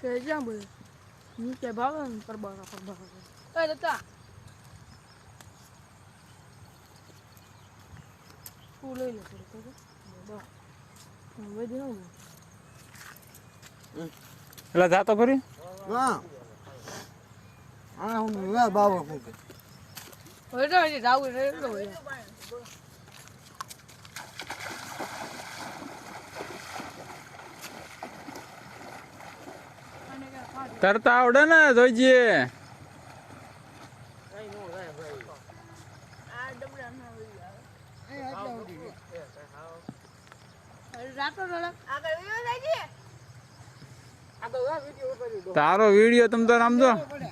જ્યાં બધે નીચે ભાવે પરબારા એ જતા તું લઈ લે તો ન હોય. એટલે જાતો ફરી હા હા હું બાબા હવે તો જાવું છે એટલો તરતા આવડે ને જોઈજે તારો વીડિયો તમ તો રામજો પડે.